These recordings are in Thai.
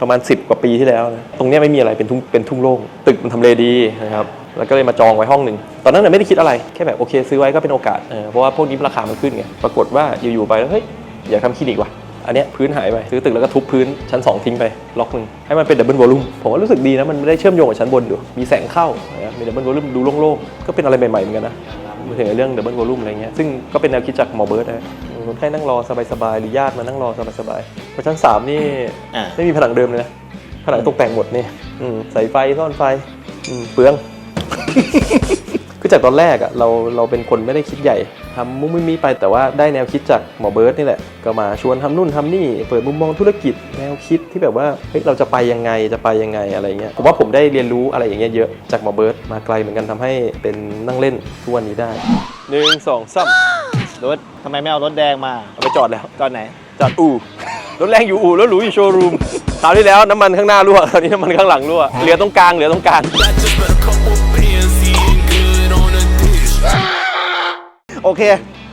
ประมาณ 10 กว่าปีที่แล้วนะตรงนี้ไม่มีอะไรเป็นทุ่งเป็นทุ่งโล่งตึกมันทำเลดีนะครับแล้วก็เลยมาจองไว้ห้องหนึ่ง ตอนนั้นน่ะไม่ได้คิดอะไรแค่แบบโอเค ซื้อไว้ก็เป็นโอกาสเออเพราะว่าพวกนี้ราคามันขึ้นไงปรากฏว่าอยู่ๆไปแล้วเฮ้ยอยากทำคลินิกว่ะอันเนี้ยพื้นหายไป ซื้อตึกแล้วก็ทุบพื้นชั้น 2 ทิ้งไป ล็อกหนึ่งให้มันเป็นดับเบิลวอลลุ่มผมว่ารู้สึกดีนะ มันไม่ได้เชื่อมโยงกับชั้นบนอยู่มีแสงเข้านะครับมีดับเบิลวอลลุ่มดูโล่งๆ ก็เป็นอะไรใหม่ๆเหมือนกันนะ มาถึงเรื่องดับเบิลวอลลุ่มอะไรเงี้ยซึ่งก็เป็นแนวคิดจากหมอเบิร์ตนะคนไข้นั่งรอสบายๆหรือญาติมานั่งรอสบายๆเพราะชั้น 3 นี่อ่าไม่มีผนังเดิมเลยนะผนังตกแต่งหมดนี่อืมใส่ไฟซ่อนไฟอืมเปลือง คือจากตอนแรกอะเราเราเป็นคนไม่ได้คิดใหญ่ทำมุ้งมิมีไปแต่ว่าได้แนวคิดจากหมอเบิร์ตนี่แหละก็มาชวนทำนู่นทำนี่ เปิดมุมมองธุรกิจแนวคิดที่แบบว่าเฮ้ยเราจะไปยังไงจะไปยังไงอะไรเงี้ยผมว่าผมได้เรียนรู้อะไรอย่างเงี้ยเยอะจากหมอเบิร์ตมาไกลเหมือนกันทำให้เป็นนั่งเล่นทุกวันนี้ได้หนึ่งสองสามรถทำไมไม่เอารถแดงมาเอาไปจอดแล้วตอนไหนจอดอู่รถแรงอยู่อู่รถหรูอยู่โชว์รูมคราวที่แล้วน้ำมันข้างหน้ารั่วคราวนี้น้ำมันข้างหลังรั่วเหลือตรงกลางเหลือตรงกลาง โอเค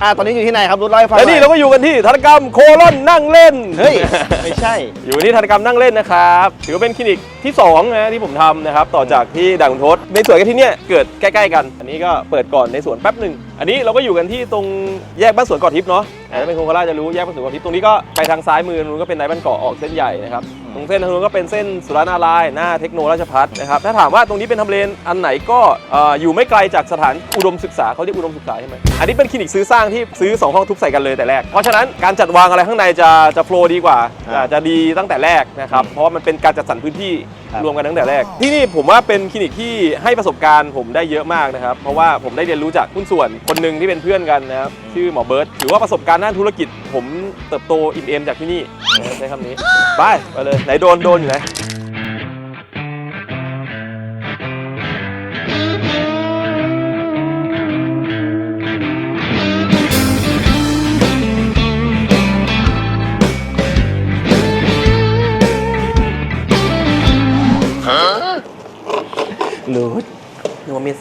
อ่าตอนนี้อยู่ที่ไหนครับรถเล่าให้ฟังและนี่หเราอยก็อยู่กันที่ธนกรรมโคลอนนั่งเล่น เฮ้ย ไม่ใช่ อยู่ที่ธนกรรมนั่งเล่นนะครับ ถือว่าเป็นคลินิกที่2นะที่ผมทำนะครับ ต่อจากที่ด่านคุณทศในสวนกับที่เนี่ยเกิดใกล้ ๆ กัน อันนี้ก็เปิดก่อนในสวนแป๊บหนึ่งอันนี้เราก็อยู่กันที่ตรงแยกบ้านสวนเกาะทิพย์เนาะถ้าเป็นคนโคราชจะรู้แยกบ้านสวนเกาะทิพย์ตรงนี้ก็ไปทางซ้ายมือนู้นก็เป็นนายบ้านเกาะออกเส้นใหญ่นะครับ ตรงเส้นทางนู้นก็เป็นเส้นสุรนารายณ์หน้าเทคโนราชพัฒนะครับ ถ้าถามว่าตรงนี้เป็นทำเลอันไหนก็เอ่ออยู่ไม่ไกลจากสถานอุดมศึกษาเขาเรียกอุดมศึกษาใช่ไหมอันนี้เป็นคลินิกซื้อสร้างที่ซื้อสองห้องทุบใส่กันเลยแต่แรก เพราะฉะนั้นการจัดวางอะไรข้างในจะจะโฟล์ดีกว่าอ่าจะดีตั้งแต่แรกนะครับ เพราะว่ามันเป็นการจัดสรรพื้นที่ ครับ รวมกันตั้งแต่แรก ที่นี่ผมว่าเป็นคลินิกที่ให้ประสบการณ์ผมได้เยอะมากนะครับ เพราะว่าผมได้เรียนรู้จากหุ้นส่วนคนหนึ่งที่เป็นเพื่อนกันนะครับชื่อหมอเบิร์ตถือว่าประสบการณ์ด้านธุรกิจ ผมเติบโตอิ่มเอมจากที่นี่ใช้คำนี้ไปไปเลยไหนโดนโดนอยู่ไหน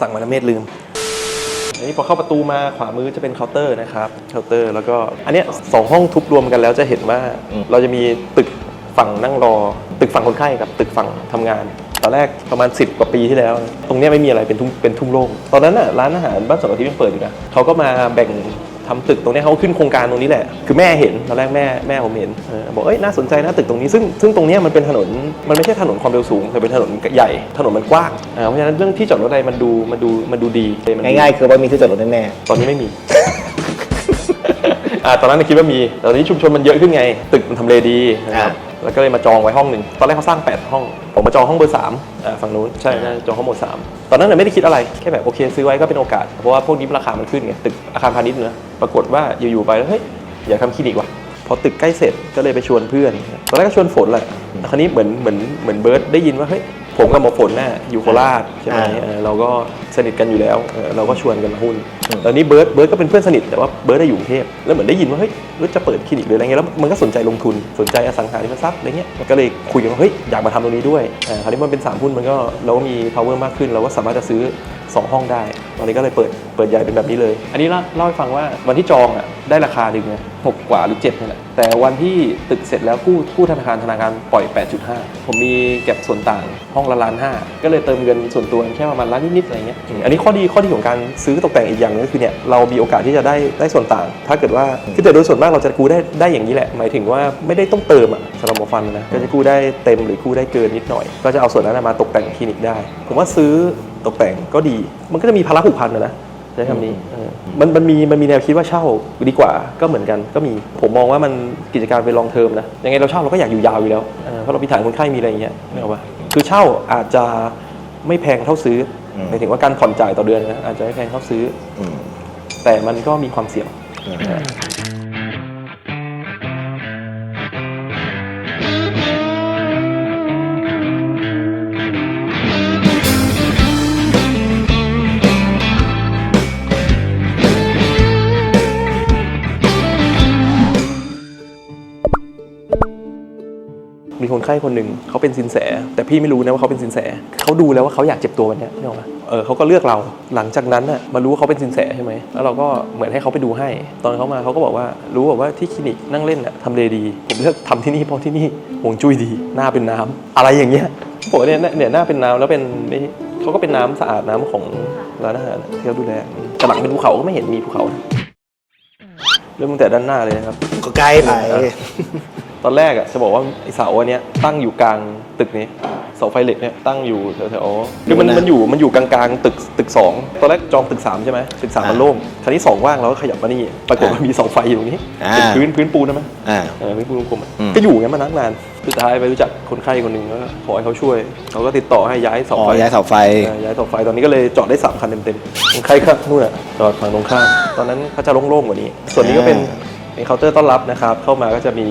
สั่งมาแล้วเมธลืมอันนี้พอเข้าประตูมาขวามือจะเป็นเคาน์เตอร์นะครับเคาน์เตอร์แล้วก็อันเนี้ยสองห้องทุบรวมกันแล้วจะเห็นว่าเราจะมีตึกฝั่งนั่งรอ ตึกฝั่งคนไข้กับตึกฝั่งทำงานตอนแรกประมาณ 10 กว่าปีที่แล้ว ตรงเนี้ยไม่มีอะไรเป็นทุ่งเป็นทุ่งโล่งตอนนั้นน่ะร้านอาหารบ้านสวนกะทิยังเปิดอยู่นะเขาก็มาแบ่ง ทำตึกตรงเนี้ยเขาขึ้นโครงการตรงนี้แหละ คือแม่เห็นตอนแรกแม่แม่ผมเห็นเออบอกเอ้ยน่าสนใจนะตึกตรงนี้ซึ่งซึ่งตรงเนี้ยมันเป็นถนนมันไม่ใช่ถนนความเร็วสูงแต่เป็นถนนใหญ่ถนนมันกว้างอ่าเพราะฉะนั้นเรื่องที่จอดรถอะไรมันดูมันดูมันดูดีมันดูง่ายๆคือว่ามีที่จอดรถแน่ตอนนี้ไม่มีอ่าตอนนั้นคิดว่ามีแต่ตอนนี้ชุมชนมันเยอะขึ้นไง ตึกมันทำเลดีนะครับ แล้วก็เลยมาจองไว้ห้องหนึ่งตอนแรกเขาสร้าง 8 ห้อง ผมมาจองห้องเบอร์3อ่าฝั่งนู้นใช่น่าจะจองห้องเบอร์3ตอนนั้นน่ะไม่ได้คิดอะไรแค่แบบโอเค ซื้อไว้ก็เป็นโอกาส เพราะว่าพวกนี้ราคามันขึ้นไงตึกอาคารพาณิชย์เนอะปรากฏว่าอยู่ๆไปแล้วเฮ้ยอยากทำคลินิกว่ะพอตึกใกล้เสร็จก็เลยไปชวนเพื่อน ตอนแรกก็ชวนฝนแหละแต่คราวนี้เหมือนเหมือนเหมือนเบิร์ดได้ยินว่าเฮ้ยผมกับหมอฝนน่ะอยู่โคราชใช่ไหมเออเราก็ สนิทกันอยู่แล้วเออเราก็ชวนกันมาหุ้นตอนนี้เบิร์ดเบิร์ดก็เป็นเพื่อนสนิทแต่ว่าเบิร์ดได้อยู่กรุงเทพแล้วเหมือนได้ยินว่าเฮ้ยเบิร์ดจะเปิดคลินิกหรืออะไรเงี้ยแล้วมันก็สนใจลงทุนสนใจอสังหาริมทรัพย์อะไรเงี้ยก็เลยคุยกันว่าเฮ้ยอยากมาทำตรงนี้ด้วยอ่าคราวนี้มันเป็นสามหุ้นมันก็เราก็มี power มากขึ้น เราก็สามารถจะซื้อสองห้องได้ตอนนี้ก็เลยเปิดเปิดใหญ่เป็นแบบนี้เลย อันนี้เล่าเล่าให้ฟังว่าวันที่จองอะได้ราคาหนึ่งนะหกกว่าหรือเจ็ดนี่แหละแต่วันที่ตึกเสร็จแล้วกู้กู้ธนาคารธนาคารปล่อย 8.5 ผมมีเก็บส่วนต่างห้องละล้านห้าก็เลยเติมเงินส่วนตัวแค่ประมาณล้านนิดๆอะไรเงี้ยอืมอันนี้ข้อดีข้อดีของการซื้อตกแต่งอีกอย่างหนึงก็คือเนี่ยเรามีโอกาสที่จะได้ได้ส่วนต่าง ถ้าเกิดว่าคือแต่โดยส่วนมากเราจะกู้ได้ได้อย่างนี้แหละ หมายถึงว่าไม่ได้ต้องเติมอะสำหรับหมอฟันนะก็จะกู้ได้เต็มหรือกู้ได้เกินนิดหน่อย ก็จะเอาส่วนนั้นนะมาตกแต่งคลินิกได้ ผมว่าซื้อตกแต่งก็ดี มันก็จะมีภาระผูกพันนะนะใช้คำนี้เออมันมันมีมันมีแนวคิดว่าเช่าดีกว่าก็เหมือนกันก็มีผมมองว่ามันกิจการเป็นลองเทอมนะยังไงเราเช่าเราก็อยากอยู่ยาวอยู่แล้วเออเพราะเรามีฐานคนไข้มีอะไรอย่างเงี้ยนึกออกปะคือเช่าอาจจะไม่แพงเท่าซื้ออ หมายถึงว่าการผ่อนจ่ายต่อเดือนนะอาจจะไม่แพงเท่าซื้อๆอืม แต่มันก็มีความเสี่ยงมี คนไข้คนหนึ่งเขาเป็นสินแส แต่พี่ไม่รู้นะว่าเขาเป็นสินแสเขาดูแล้วว่าเขาอยากเจ็บตัววันเนี้ยนึกออกปะเอออเขาก็เลือกเราหลังจากนั้นน่ะมารู้ว่าเขาเป็นสินแสใช่ไหมแล้วเราก็เหมือนให้เขาไปดูให้ ตอนเขามาเขาก็บอกว่ารู้บอกว่าที่คลินิกนั่งเล่นน่ะทำเลดี ผมเลือกทำที่นี่เพราะที่นี่ห่วงจุ้ยดี หน้าเป็นน้ำอะไรอย่างเงี้ยผมว่าเนี่ยเนี่ยหน้าเป็นน้ำแล้วเป็นนี่เขาก็เป็นน้ำสะอาดน้ำของร้านอาหารที่เขาดูแลแต่หลังเป็นภูเขาก็ไม่เห็นมีภูเขานะเริ่มตั้งแต่ด้านหน้าเลยนะครับก็ใกล้ไป ตอนแรกอะจะบอกว่าไอเสาอันเนี้ยตั้งอยู่กลางตึกนี้เสาไฟเหล็กเนี่ยตั้งอยู่แถวๆคือมันดูนะมันอยู่มันอยู่กลางๆตึกตึกสองตอนแรกจองตึกสามใช่ไหมตึกสามมันโล่งคราวนี้สองว่างเราก็ขยับมานี่ปรากฏว่ามีเสาไฟอยู่ตรงนี้อ่าเป็นพื้นพื้นปูนนะมั้ยอ่าเออพื้นปูนกลมๆอะอืมก็อยู่อย่างนั้นมานักนานสุดท้ายไปรู้จักคนไข้คนหนึ่งแล้วก็ขอให้เขาช่วยเขาก็ติดต่อให้ย้ายเสาอ๋อไฟย้ายเสาไฟเออย้ายเสาไฟตอนนี้ก็เลยจอดได้สามคันเต็มๆคนไข้ก็นู่นอะจอดฝั่งตรงข้ามตอนนั้นเขาจะโล่งๆกว่านี้ ส่วนนี้ก็เป็นเป็นเคาน์เตอร์ต้อนรับนะครับเข้ามาก็จะมี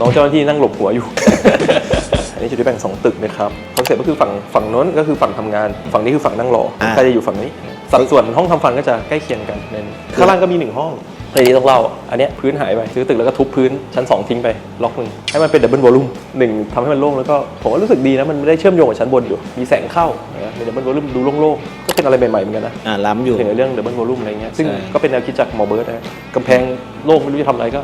น้องเจ้าหน้าที่นั่งหลบหัวอยู่ อันนี้จะได้แบ่งสองตึกนะครับคอนเซ็ปต์ก็คือฝั่งฝั่งโน้นก็คือฝั่งทำงาน ฝั่งนี้คือฝั่งนั่งรออ่า ใครจะอยู่ฝั่งนี้ สัดส่วนห้องทำฟันก็จะใกล้เคียงกันในนี้ข้างล่างก็มีหนึ่งห้องในนี้ต้องเล่า อันเนี้ยพื้นหายไปซื้อตึกแล้วก็ทุบพื้นชั้น 2 ทิ้งไปล็อกหนึ่งให้มันเป็นดับเบิลวอลลุ่มหนึ่งทำให้มันโล่งแล้วก็ผมว่ารู้สึกดีนะมันไม่ได้เชื่อมโยงกับชั้นบนอยู่มีแสงเข้านะมีดับเบิลวอลลุ่มดูโล่งๆก็เป็นอะไรใหม่ๆเหมือนกันนะ อ่าล้ำอยู่ ถึงในเรื่องดับเบิลวอลลุ่มอะไรเงี้ย ซึ่งใช่ ก็เป็นแนวคิดจากหมอเบิร์ตนะกำแพงโล่งไม่รู้จะทำอะไรก็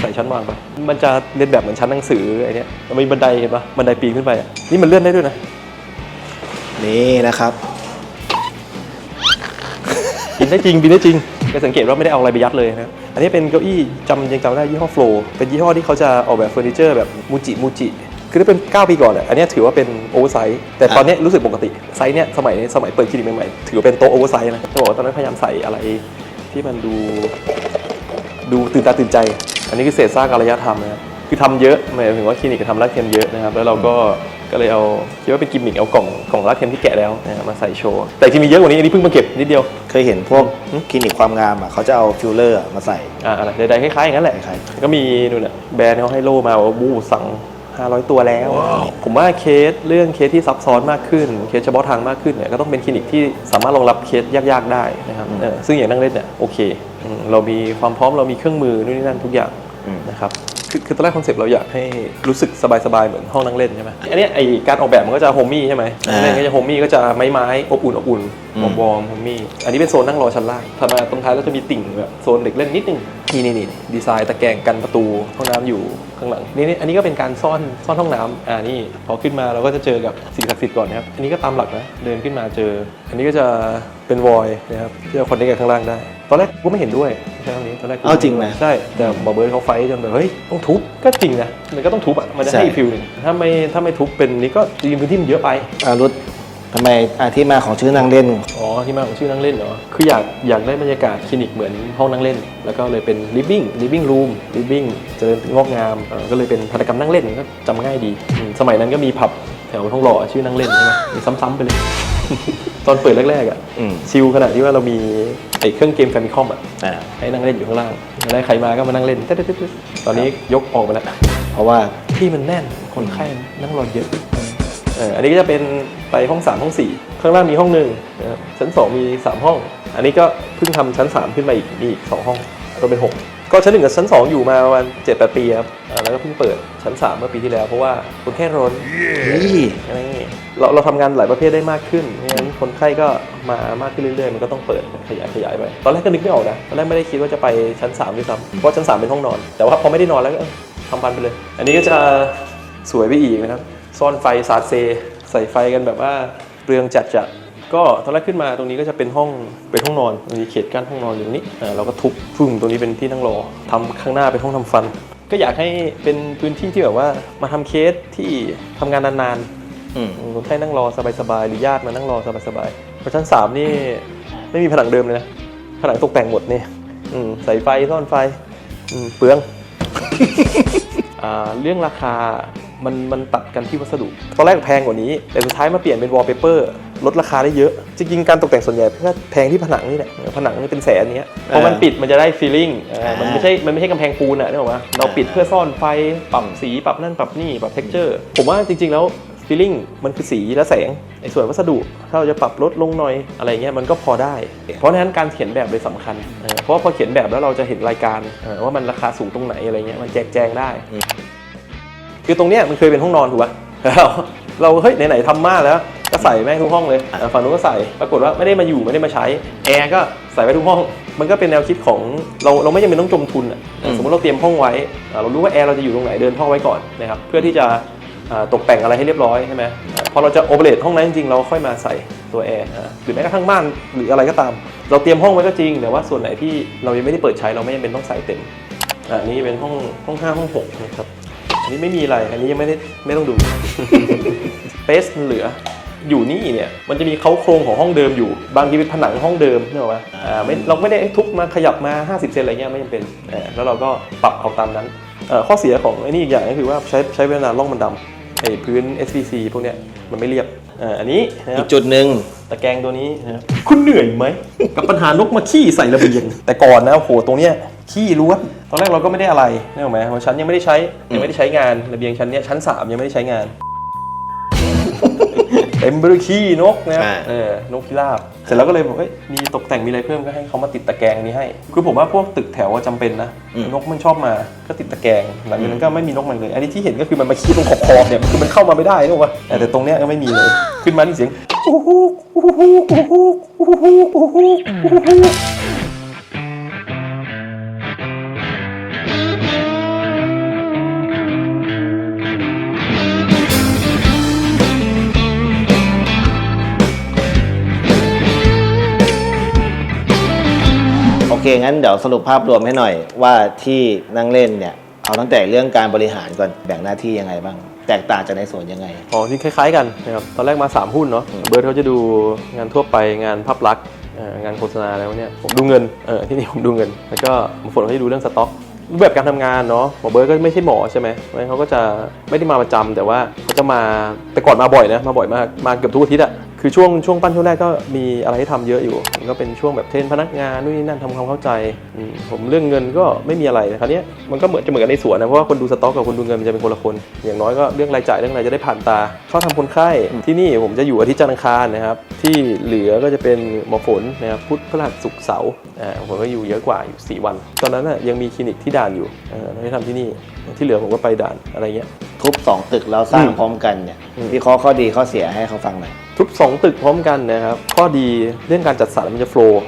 ใส่ชั้นวางไปมันจะเรียนแบบเหมือนชั้นหนังสือไอเนี้ยมันมีบันไดเห็นปะบันไดปีนขึ้นไปอะนี่มันเลื่อนได้ด้วยนะนี่นะครับปีนได้จริงปีนได้จริงก็สังเกตว่าไม่ได้เอาอะไรไปยัดเลยนะ อันนี้เป็นเก้าอี้จำยังจำได้ยี่ห้อโฟลเป็นยี่ห้อที่เขาจะออกแบบเฟอร์นิเจอร์แบบมูจิมูจิ คือถ้าเป็น 9 ปีก่อนอะอันเนี้ยถือว่าเป็นโอเวอร์ไซส์ แต่ตอนเนี้ยรู้สึกปกติ ไซส์เนี้ยสมัยสมัยเปิดคลินิกใหม่ๆ ถือว่าเป็นโต๊ะโอเวอร์ไซส์นะจะบอกว่าตอนนั้นพยายามใส่อะไรที่มันดูดูตื่นตาตื่นใจ อันนี้คือเศษซากอารยธรรมนะครับคือทำเยอะหมายถึงว่าคลินิกทำรากเทียมเยอะนะครับ แล้วเราก็ก็เลยเอาคิดว่าเป็นกิมมิคเอากล่องกล่องรากเทียมที่แกะแล้วนะครับมาใส่โชว์ แต่ที่มีเยอะกว่านี้อันนี้เพิ่งมาเก็บนิดเดียว เคยเห็นพวกคลินิกความงามอะเขาจะเอาฟิลเลอร์อะมาใส่อ่าอะไรใดๆคล้ายๆอย่างนั้นแหละคล้ายก็มีนู่นน่ะแบรนด์เขาให้โล่มาว่าบูสั่ง500 ตัวแล้ว ผมว่าเคสเรื่องเคสที่ซับซ้อนมากขึ้น เคสเฉพาะทางมากขึ้นเนี่ยก็ต้องเป็นคลินิกที่สามารถรองรับเคสยากๆได้นะครับเออซึ่งอย่างนั่งเล่นเนี่ยโอเคอืม เรามีความพร้อมเรามีเครื่องมือนู่นนี่นั่นทุกอย่างอืมนะครับคือคือตอนแรกคอนเซ็ปต์เราอยากให้รู้สึกสบายๆ เหมือนห้องนั่งเล่นใช่ไหมอันเนี้ยไอการออกแบบมันก็จะโฮมมี่ใช่ไหมอ่านั่งเล่นก็จะโฮมมี่ก็จะไม้ไม้ๆอบอุ่นอบอุ่นอืมวอร์มๆโฮมมี่อันนี้เป็นโซนนั่งรอชั้นล่างถัดมาตรงท้ายเราจะมีติ่งแบบโซนเด็กเล่นนิดนึงนี่นี่นี่ดีไซน์ตะแกรงกันประตูห้องน้ำอยู่ข้างหลังนี่นี่อันนี้ก็เป็นการซ่อนซ่อนห้องน้ำอ่านี่พอขึ้นมาเราก็จะเจอกับสิ่งศักดิ์สิทธิ์ก่อนนะครับอันนี้ก็ตามหลักนะเดินขึ้นมาเจอ อันนี้ก็จะเป็นวอยนะครับที่เราคอนเนคกับข้างล่างได้ ตอนแรกกูไม่เห็นด้วยใช่คำนี้ตอนแรกกูเอาจริงไหมใช่แต่หมอเบิร์ดเขาไฟท์จนแบบเฮ้ยต้องทุบก็จริงนะมันก็ต้องทุบอะมันจะใช่ ให้อีกฟิลหนึ่งถ้าไม่ถ้าไม่ทุบเป็นนี้ก็จริงๆพื้นที่มันเยอะไป อารุธทำไมอาที่มาของชื่อนั่งเล่น อ๋อที่มาของชื่อนั่งเล่นเหรอ คืออยากอยากได้บรรยากาศคลินิกเหมือนห้องนั่งเล่น แล้วก็เลยเป็น living living room living เจริญงอกงามเอ่อก็เลยเป็นพรรณกรรมนั่งเล่นก็จำง่ายดีอืมสมัยนั้นก็มีผับแถวทองหล่อชื่อนั่งเล่นใช่ไหมมีซ้ำๆไปเลย ตอนเปิดแรกๆอะอืม ชิลขนาดที่ว่าเรามีไอ้เครื่องเกมแฟมิคอมอะอ่า ให้นั่งเล่นอยู่ข้างล่างแล้วใครมาก็มานั่งเล่นตึ๊ดๆๆๆตอนนี้ยกออกไปแล้ว เพราะว่าที่มันแน่นคนไข้นั่งรอเยอะเอออันนี้ก็จะเป็นไปห้อง 3 ห้อง 4 ข้างล่างมีห้องหนึ่งนะครับชั้น 2 มี 3 ห้อง อันนี้ก็เพิ่งทำชั้น 3 ขึ้นมาอีกมีอีก 2 ห้องก็เป็น 6 ก็ชั้น 1 กับชั้น 2 อยู่มาประมาณ7 8 ปีครับอ่าแล้วก็เพิ่งเปิดชั้น 3 เมื่อปีที่แล้วเพราะว่าคนไข้ร้อน นี่นี่ เราเราทำงานหลายประเภทได้มากขึ้นเพราะฉะนั้นคนไข้ก็มามากขึ้นเรื่อยๆ มันก็ต้องเปิดขยายขยายไป ตอนแรกก็นึกไม่ออกนะ ตอนแรกไม่ได้คิดว่าจะไปชั้น3ด้วยซ้ำเพราะชั้น 3 เป็นห้องนอน แต่ว่าพอไม่ได้นอนแล้วก็เออทำบันไปเลย อันนี้ก็จะสวยไปอีกนะครับ ซ่อนไฟสาดเซ ใส่ไฟกันแบบว่าเรืองจัดจัดก็ตอนแรกขึ้นมาตรงนี้ก็จะเป็นห้องเป็นห้องนอนมีเขตกั้นห้องนอนอยู่ตรงนี้อ่าเราก็ทุบฟึ่งตรงนี้เป็นที่นั่งรอทำข้างหน้าเป็นห้องทำฟัน ก็อยากให้เป็นพื้นที่ที่แบบว่ามาทำเคสที่ทำงานนานๆ คนไข้นั่งรอสบายๆหรือญาติมานั่งรอสบายๆเพราะชั้นสามนี่ไม่มีผนังเดิมเลยนะผนังตกแต่งหมดนี่อืมใส่ไฟซ่อนไฟอืมเปลืองอ่าเรื่องราคามันมันตัดกันที่วัสดุ ตอนแรกแพงกว่านี้ แต่สุดท้ายมาเปลี่ยนเป็นวอลเปเปอร์ลดราคาได้เยอะ จริงๆ การตกแต่งส่วนใหญ่ก็แพงที่ผนังนี่แหละ ผนังนี่เป็นแสนเนี้ยพอมันปิดมันจะได้ฟีลลิ่งมันไม่ใช่ มันไม่ใช่กำแพงปูนอะนึกออกปะเราปิดเพื่อซ่อนไฟ ปรับสี ปรับนั่น ปรับนี่ ปรับเท็กเจอร์ ผมว่าจริงๆ แล้ว ฟีลลิ่งมันคือสีและแสงไอ้ส่วนวัสดุ ถ้าเราจะปรับลดลงหน่อยอะไรเงี้ยมันก็พอได้ เพราะฉะนั้นการเขียนแบบเลยสำคัญเออเพราะว่าพอเขียนแบบแล้วเราจะเห็นรายการเออว่ามันราคาสูงตรงไหนอะไรเงี้ยมันแจกแจงได้ คือตรงเนี้ยมันเคยเป็นห้องนอนถูกป่ะเราเราเฮ้ยไหนๆทำมาแล้วก็ใส่แม่งทุกห้องเลยอะฝั่งนู้นก็ใส่ปรากฏว่าไม่ได้มาอยู่ไม่ได้มาใช้แอร์ก็ใส่ไว้ทุกห้อง มันก็เป็นแนวคิดของเราเราไม่จำเป็นต้องจมทุนอะอืมสมมติเราเตรียมห้องไว้อะเรารู้ว่าแอร์เราจะอยู่ตรงไหนเดินห้องไว้ก่อนนะครับเพื่อที่จะอ่า ตกแต่งอะไรให้เรียบร้อยใช่ไหมพอเราจะโอเปเรตห้องนั้นจริงๆเราค่อยมาใส่ตัวแอร์หรือแม้กระทั่งม่านหรืออะไรก็ตาม เราเตรียมห้องไว้ก็จริง แต่ว่าส่วนไหนที่เรายังไม่ได้เปิดใช้เราไม่จำเป็นต้องใส่เต็มอันนี้เป็นห้องห้องห้าห้องหกนะครับอันนี้ไม่มีอะไรอันนี้ยังไม่ได้ไม่ต้องดูสเปซมันเหลืออยู่นี่เนี่ยมันจะมีเขาโครงของห้องเดิมอยู่ บางทีเป็นผนังห้องเดิมนึกออกไหมอ่าไม่เราไม่ได้ทุบมาขยับมา 50 เซนอะไรเงี้ยไม่จำเป็นแล้วเราก็ปรับเอาตามนั้นข้อเสียของไอ้นี่อีกอย่างก็คือว่าใช้ใช้เวลาล่องมันดำ ไอ้พื้น SPC พวกเนี้ยมันไม่เรียบอ่าอันนี้นะคอีรับกจุดหนึ่งตะแกรงตัวนี้นะครับคุณเหนื่อยไหม กับปัญหานกมาขี้ใส่ระเบียงแต่ก่อนนะโอ้โหตรงเนี้ยขี้ล้วนตอนแรกเราก็ไม่ได้อะไรนี่หรอกไหมเพราะชั้นยังไม่ได้ใช้ยังไม่ได้ใช้งานระเบียงชั้นเนี้ยชั้น3ยังไม่ได้ใช้งาน เต็มไปด้วยขี้นกนะครับอ่าเออนกพิราบ เสร็จแล้วก็เลยบอกเอ้ยมีตกแต่งมีอะไรเพิ่มก็ให้เขามาติดตะแกรงนี้ให้ คือผมว่าพวกตึกแถวอะจำเป็นนะนกมันชอบมาก็ติดตะแกรงหลังจากนั้นก็ไม่มีนกมันเลย อันนี้ที่เห็นก็คือมันมาขี้ตรงขอบขอบๆเนี่ยคือมันเข้ามาไม่ได้นึกว่าแต่แต่ตรงเนี้ยก็ไม่มีเลย ขึ้นมาที่เสียง งั้นเดี๋ยวสรุปภาพรวมให้หน่อยว่าที่นั่งเล่นเนี่ยเอาตั้งแต่เรื่องการบริหารก่อนแบ่งหน้าที่ยังไงบ้าง แตกต่างจากในสวนยังไง อ๋อที่คล้ายๆกันนะครับ ตอนแรกมา 3 หุ้นเนาะ เบิร์ดเขาจะดูงานทั่วไปงานภาพลักษณ์เอ่องานโฆษณาอะไรพวกเนี้ยผมดูเงิน เออที่นี่ผมดูเงิน แล้วก็หมอฝนเขาจะดูเรื่องสต็อกรูปแบบการทำงานเนาะหมอเบิร์ดก็ไม่ใช่หมอใช่ไหมเพราะฉะนั้นเขาก็จะไม่ได้มาประจำแต่ว่าเขาจะมาแต่ก่อนมาบ่อยนะมาบ่อยมากมาเกือบทุกอาทิตย์อะ คือช่วงช่วงปั้นช่วงแรกก็มีอะไรให้ทำเยอะอยู่มันก็เป็นช่วงแบบเทรนพนักงานนู่นนี่นั่นทำความเข้าใจอืมผมเรื่องเงินก็ไม่มีอะไรคราวเนี้ยมันก็เหมือนจะเหมือนกันในสวนนะเพราะว่าคนดูสต็อกกับคนดูเงินมันจะเป็นคนละคน อย่างน้อยก็เรื่องรายจ่ายเรื่องอะไรจะได้ผ่านตาเข้าทำคนไข้ที่นี่ผมจะอยู่อาทิตย์จันทร์อังคารนะครับที่เหลือก็จะเป็นหมอฝนนะครับพุธพฤหัสศุกร์เสาร์อ่าผมก็อยู่เยอะกว่าอยู่ 4 วัน ตอนนั้นน่ะยังมีคลินิกที่ด่านอยู่เออไม่ได้ทำที่นี่ที่เหลือผมก็ไปด่านอะไรเงี้ย ทุบ2ตึกแล้วสร้างอืมพร้อมกันเนี่ยอืม วิเคราะห์ข้อดีข้อเสียให้เขาฟังหน่อย ทุบสองตึกพร้อมกันนะครับ ข้อดีเรื่องการจัดสรรมันจะโฟล์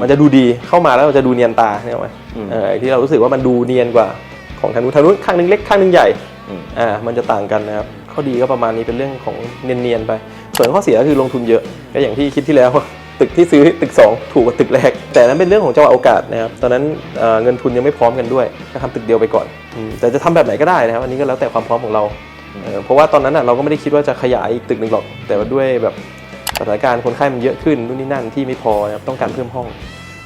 มันจะดูดีเข้ามาแล้วมันจะดูเนียนตาเนี่ยไหมอืมเออไอ้ที่เรารู้สึกว่ามันดูเนียนกว่าของทางนู้นทางนู้นข้างหนึงเล็กข้างหนึงใหญ่อืมอ่ามันจะต่างกันนะครับ ข้อดีก็ประมาณนี้เป็นเรื่องของเนียนๆไป ส่วนข้อเสียก็คือลงทุนเยอะก็อย่างที่คิดที่แล้วตึกที่ซื้อตึก 2 ถูกกว่าตึกแรก แต่นั้นเป็นเรื่องของจังหวะโอกาสนะครับตอนนั้นเอ่อเงินทุนยังไม่พร้อมกันด้วยก็ทำตึกเดียวไปก่อนอืมแต่จะทำแบบไหนก็ได้นะครับอันนี้ก็แล้วแต่ความพร้อมของเรา เพราะว่าตอนนั้นน่ะเราก็ไม่ได้คิดว่าจะขยายอีกตึกหนึ่งหรอก แต่ว่าด้วยแบบสถานการณ์คนไข้มันเยอะขึ้นนู่นนี่นั่นที่ไม่พอนะครับต้องการเพิ่มห้อง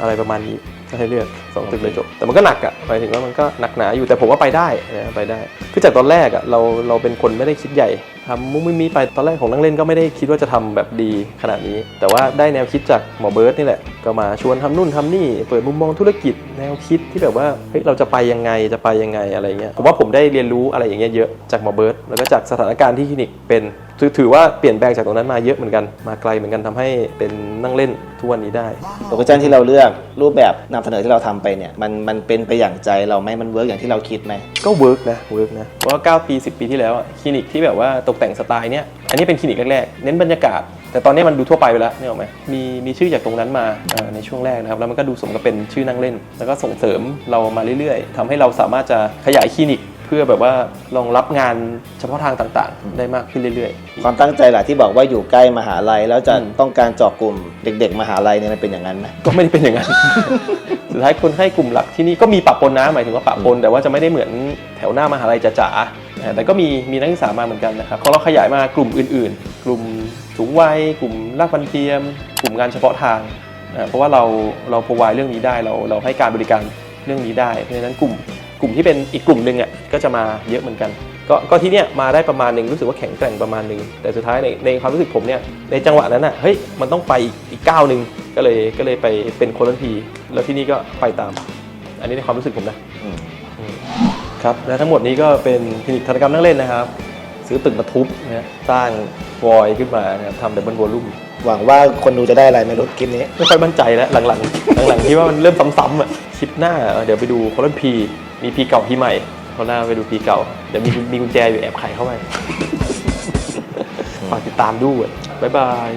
อะไรประมาณนี้ ก็ให้เลือกสองตึกเลยจบ แต่มันก็หนักอะหมายถึงว่ามันก็หนักหนาอยู่แต่ผมว่าไปได้นะไปได้คือจากตอนแรกอะเราเราเป็นคนไม่ได้คิดใหญ่ทำมุ้งมิมีไปตอนแรกของนั่งเล่นก็ไม่ได้คิดว่าจะทำแบบดีขนาดนี้ แต่ว่าได้แนวคิดจากหมอเบิร์ตนี่แหละก็มาชวนทำนู่นทำนี่ เปิดมุมมองธุรกิจแนวคิดที่แบบว่าเฮ้ยเราจะไปยังไงจะไปยังไงอะไรเงี้ยผมว่าผมได้เรียนรู้อะไรอย่างเงี้ยเยอะจากหมอเบิร์ตแล้วก็จากสถานการณ์ที่คลินิกเป็น ถือถือว่าเปลี่ยนแปลงจากตรงนั้นมาเยอะเหมือนกันมาไกลเหมือนกันทำให้เป็นนั่งเล่นทุกวันนี้ได้โลเคชั่นที่เราเลือกรูปแบบนำเสนอที่เราทำไปเนี่ยมันมันเป็นไปอย่างใจเราไหมมันเวิร์กอย่างที่เราคิดไหมก็เวิร์กนะเวิร์กนะเพราะว่า 9 ปี 10 ปีที่แล้วอะคลินิกที่แบบว่าตกแต่งสไตล์เนี้ยอันนี้เป็นคลินิกแรกๆเน้นบรรยากาศ แต่ตอนนี้มันดูทั่วไปไปแล้วนี่หรอกไหมมีมีชื่อจากตรงนั้นมาเอ่อในช่วงแรกนะครับแล้วมันก็ดูสมกับเป็นชื่อนั่งเล่น แล้วก็ส่งเสริมเรามาเรื่อยๆทำให้เราสามารถจะขยายคลินิก เพื่อแบบว่ารองรับงานเฉพาะทางต่างๆ ได้มากขึ้นเรื่อย ความตั้งใจหล่ะที่บอกว่าอยู่ใกล้มหาลัย แล้วจะอืม ต้องการเจาะกลุ่มเด็ก ๆ มหาลัยเนี่ยมันเป็นอย่างนั้นไหม ๆ ก็ไม่ได้เป็นอย่างนั้น สุดท้ายคนให้กลุ่มหลักที่นี่ก็มีปะปนนะหมายถึงว่าปะปนแต่ว่าจะไม่ได้เหมือนแถวหน้ามหาลัยจ๋าๆนะแต่ก็มีมีนักศึกษามาเหมือนกันนะครับของเราขยายมากลุ่มอื่น ๆ กลุ่มสูงวัยกลุ่มรากฟันเทียม กลุ่มงานเฉพาะทางนะเพราะว่าเราเราพรอไวเรื่องนี้ได้เราเราให้การบริการเรื่องนี้ได้ เพราะฉะนั้นกลุ่ม กลุ่มที่เป็นอีกกลุ่มหนึ่งอะก็จะมาเยอะเหมือนกัน ก็ก็ที่เนี้ยมาได้ประมาณหนึ่งรู้สึกว่าแข็งแกร่งประมาณหนึ่งแต่สุดท้ายในในความรู้สึกผมเนี่ยในจังหวะนั้นอะเฮ้ยมันต้องไปอีกอีกก้าวหนึ่งก็เลยก็เลยไปเป็นโคนทันทีแล้วที่นี่ก็ไปตาม อันนี้ในความรู้สึกผมนะอืมครับและทั้งหมดนี้ก็เป็นคลินิกธนกรรมนั่งเล่นนะครับ ซื้อตึกมาทุบนะฮะสร้างวอยขึ้นมานะครับทำแบบบนวอลลุ่มหวังว่าคนดูจะได้อะไรไม่รู้คลิปนี้ ไม่ค่อยมั่นใจแล้วหลังๆ หลังๆที่ว่ามันเริ่มซ้ำๆอะคลิปหน้า เดี๋ยวไปดูโคลันพี มีพีเก่าพีใหม่เขาหน้าไปดูพีเก่า เดี๋ยวมีมีกุญแจอยู่แอบไขเข้าไปฝากติดตามด้วยบ๊ายบาย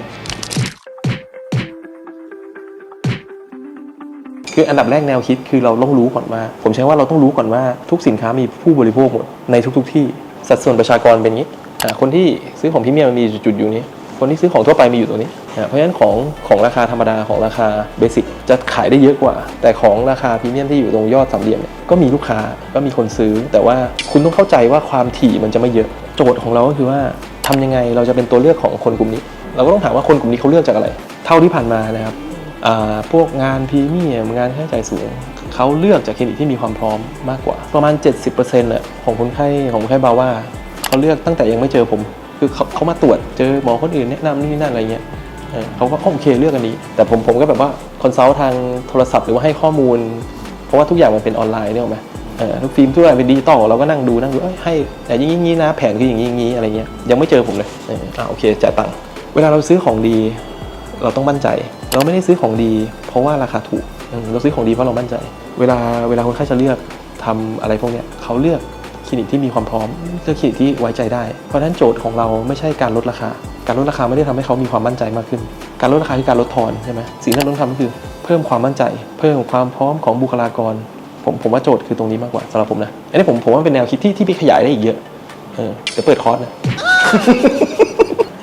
คืออันดับแรกแนวคิดคือเราต้องรู้ก่อนว่า ผมใช้ว่าเราต้องรู้ก่อนว่าทุกสินค้ามีผู้บริโภคหมดในทุก ๆ ที่ สัดส่วนประชากรเป็นอย่างนี้อ่าคนที่ซื้อของพรีเมียมันมีจุดๆอยู่นี้ คนที่ซื้อของทั่วไปมีอยู่ตรงนี้เพราะฉะนั้นของของราคาธรรมดาของราคาเบสิกจะขายได้เยอะกว่า แต่ของราคาพรีเมียมที่อยู่ตรงยอดสามเหลี่ยมเนี่ยก็มีลูกค้าก็มีคนซื้อ แต่ว่าคุณต้องเข้าใจว่าความถี่มันจะไม่เยอะ โจทย์ของเราก็คือว่าทำยังไงเราจะเป็นตัวเลือกของคนกลุ่มนี้ เราก็ต้องถามว่าคนกลุ่มนี้เขาเลือกจากอะไร เท่าที่ผ่านมานะครับพวกงานพรีเมียมงานค่าใช้จ่ายสูงเขาเลือกจากคลินิกที่มีความพร้อมมากกว่า ประมาณ 70%น่ะของคนไข้ของคนไข้บาว่าเขาเลือกตั้งแต่ยังไม่เจอผม คือเขาเขามาตรวจเจอหมอคนอื่นแนะนำนี่นั่นอะไรเงี้ยเออเขาก็โอเคเลือกอันนี้ แต่ผมผมก็แบบว่าคอนซัลท์ทางโทรศัพท์หรือว่าให้ข้อมูล เพราะว่าทุกอย่างมันเป็นออนไลน์เนี่ยหรอกไหมเออทุกฟิล์มทุกอย่างเป็นดิจิตอลเราก็นั่งดูนั่งดูเอ้ยให้แต่อย่างนี้อย่างนี้นะแผนคืออย่างนี้อย่างนี้อะไรเงี้ยยังไม่เจอผมเลยเอออ่าโอเคจ่ายตังค์เวลาเราซื้อของดี เราต้องมั่นใจ เราไม่ได้ซื้อของดี เพราะว่าราคาถูกอืมเราซื้อของดีเพราะเรามั่นใจ เวลาเวลาคนไข้จะเลือกทำอะไรพวกเนี้ยเขาเลือก คลินิกที่มีความพร้อมเลือกคลินิกที่ไว้ใจได้ เพราะฉะนั้นโจทย์ของเราไม่ใช่การลดราคา การลดราคาไม่ได้ทำให้เขามีความมั่นใจมากขึ้น การลดราคาคือการลดทอนใช่ไหมสิ่งที่เราต้องทำก็คือ เพิ่มความมั่นใจ เพิ่มความพร้อมของบุคลากร ผมผมว่าโจทย์คือตรงนี้มากกว่าสำหรับผมนะอันนี้ผมผมว่าเป็นแนวคิดที่ที่พี่ขยายได้อีกเยอะเออเดี๋ยวเปิดคอร์สนะ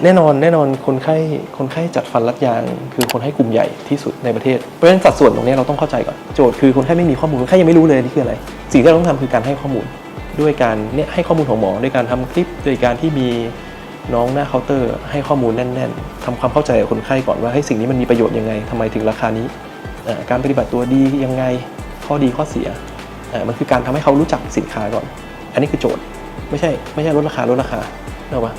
แน่นอนแน่นอนคนไข้คนไข้จัดฟันรัดยาง คือคนไข้กลุ่มใหญ่ที่สุดในประเทศเพราะฉะนั้นสัดส่วนตรงนี้เราต้องเข้าใจก่อนโจทย์คือคนไข้ไม่มีข้อมูลคนไข้ยังไม่รู้เลยนี่คืออะไร สิ่งที่เราต้องทำคือการให้ข้อมูล ด้วยการเนี่ยให้ข้อมูลของหมอด้วยการทำคลิปด้วยการที่มีน้องหน้าเคาน์เตอร์ ให้ข้อมูลแน่น ๆทำความเข้าใจกับคนไข้ก่อนว่าให้สิ่งนี้มันมีประโยชน์ยังไงทำไมถึงราคานี้การปฏิบัติตัวดียังไงข้อดีข้อเสียมันคือการทำให้เขารู้จักสินค้าก่อน อันนี้คือโจทย์ ไม่ใช่ไม่ใช่ลดราคาลดราคาเนกอะปะ